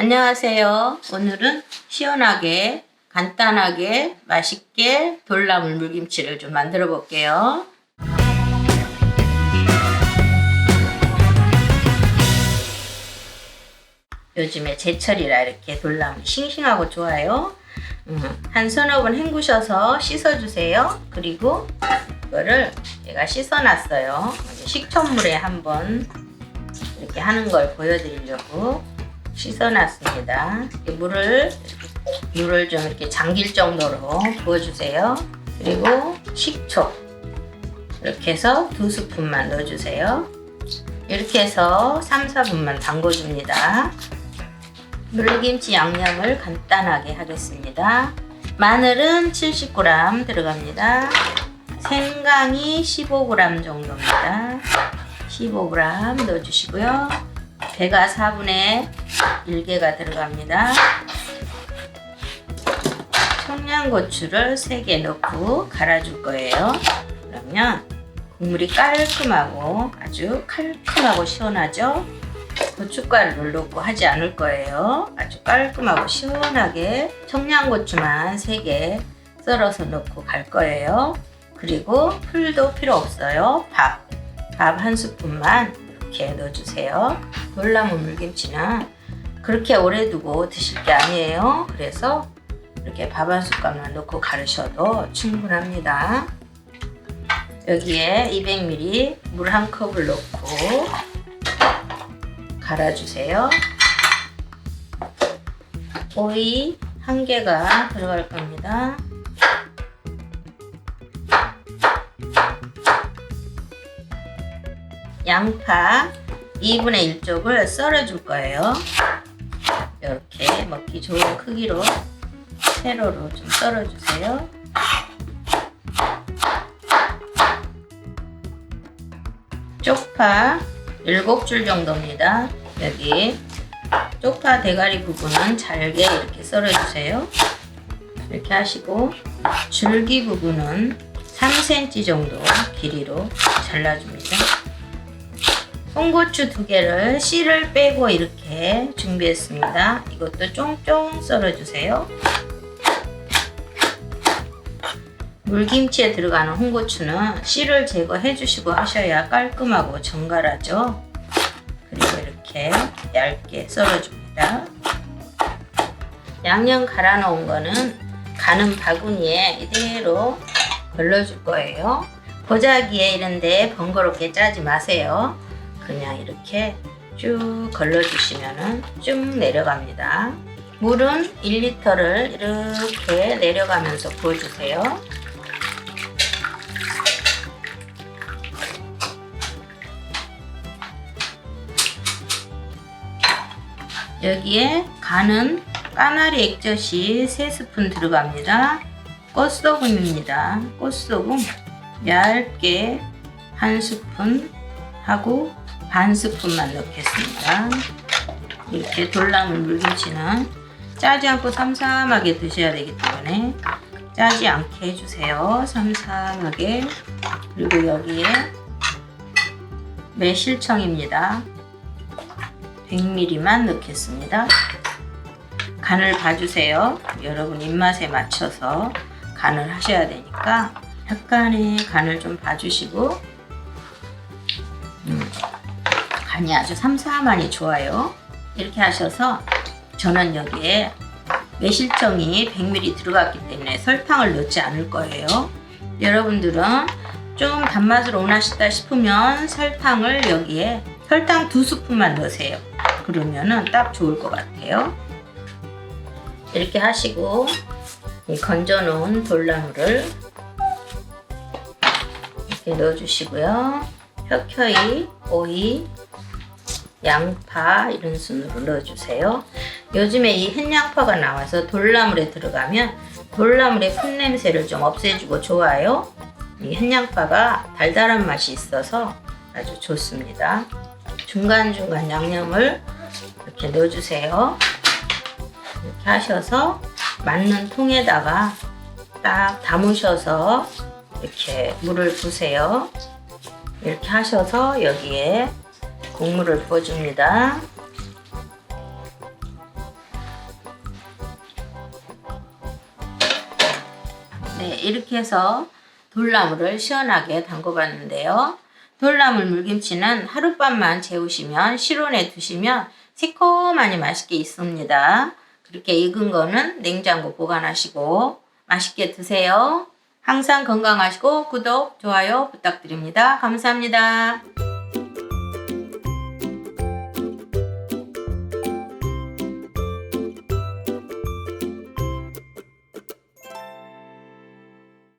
안녕하세요. 오늘은 시원하게, 간단하게, 맛있게 돌나물 물김치를 좀 만들어 볼게요. 요즘에 제철이라 이렇게 돌나물 싱싱하고 좋아요. 음, 한 서너 번 헹구셔서 씻어주세요. 그리고 이거를 제가 씻어놨어요. 식초물에 한번 이렇게 하는 걸 보여드리려고 씻어놨습니다. 물을 물을 좀 이렇게 잠길 정도로 부어주세요. 그리고 식초 이렇게 해서 두 스푼만 넣어주세요. 이렇게 해서 3, 4분만 담궈줍니다. 물김치 양념을 간단하게 하겠습니다. 마늘은 70g 들어갑니다. 생강이 15g 정도입니다. 15g 넣어주시고요. 배가 4분의 1개가 들어갑니다. 청양고추를 3개 넣고 갈아줄 거예요. 그러면 국물이 깔끔하고 아주 칼칼하고 시원하죠? 고춧가루를 넣고 하지 않을 거예요. 아주 깔끔하고 시원하게 청양고추만 3개 썰어서 넣고 갈 거예요. 그리고 풀도 필요 없어요. 밥. 밥 한 스푼만 이렇게 넣어주세요. 놀라문 물김치는 그렇게 오래 두고 드실 게 아니에요. 그래서 이렇게 밥 한 숟갈만 넣고 가르셔도 충분합니다. 여기에 200ml 물 한 컵을 넣고 갈아주세요. 오이 한 개가 들어갈 겁니다. 양파 2분의 1쪽을 썰어줄 거예요. 이렇게 먹기 좋은 크기로 세로로 좀 썰어주세요. 쪽파 7줄 정도입니다. 여기 쪽파 대가리 부분은 잘게 이렇게 썰어주세요. 이렇게 하시고 줄기 부분은 3cm 정도 길이로 잘라줍니다. 홍고추 두 개를 씨를 빼고 이렇게 준비했습니다. 이것도 쫑쫑 썰어주세요. 물김치에 들어가는 홍고추는 씨를 제거해 주시고 하셔야 깔끔하고 정갈하죠. 그리고 이렇게 얇게 썰어줍니다. 양념 갈아 놓은 거는 가는 바구니에 이대로 걸러줄 거예요. 보자기에 이런데 번거롭게 짜지 마세요. 그냥 이렇게 쭉 걸러주시면 쭉 내려갑니다. 물은 1리터를 이렇게 내려가면서 부어주세요. 여기에 간은 까나리 액젓이 3스푼 들어갑니다. 꽃소금입니다. 꽃소금 얇게 한 스푼 하고 반 스푼만 넣겠습니다. 이렇게 돌나물 물김치는 짜지 않고 삼삼하게 드셔야 되기 때문에 짜지 않게 해주세요. 삼삼하게 그리고 여기에 매실청입니다. 100ml만 넣겠습니다. 간을 봐주세요. 여러분 입맛에 맞춰서 간을 하셔야 되니까 약간의 간을 좀 봐주시고 간이 아주 삼삼하니 좋아요. 이렇게 하셔서 저는 여기에 매실청이 100ml 들어갔기 때문에 설탕을 넣지 않을 거예요. 여러분들은 좀 단맛을 원하시다 싶으면 설탕을 여기에 설탕 두 스푼만 넣으세요. 그러면은 딱 좋을 것 같아요. 이렇게 하시고 이 건져 놓은 돌나물을 이렇게 넣어주시고요. 켜켜이, 오이, 양파 이런 순으로 넣어주세요. 요즘에 이 햇양파가 나와서 돌나물에 들어가면 돌나물의 풋냄새를 좀 없애주고 좋아요. 이 햇양파가 달달한 맛이 있어서 아주 좋습니다. 중간중간 양념을 이렇게 넣어주세요. 이렇게 하셔서 맞는 통에다가 딱 담으셔서 이렇게 물을 부세요. 이렇게 하셔서 여기에 국물을 부어줍니다. 네, 이렇게 해서 돌나물을 시원하게 담궈봤는데요. 돌나물 물김치는 하룻밤만 재우시면 실온에 두시면 새콤하니 맛있게 있습니다. 그렇게 익은 거는 냉장고 보관하시고 맛있게 드세요. 항상 건강하시고 구독, 좋아요 부탁드립니다. 감사합니다.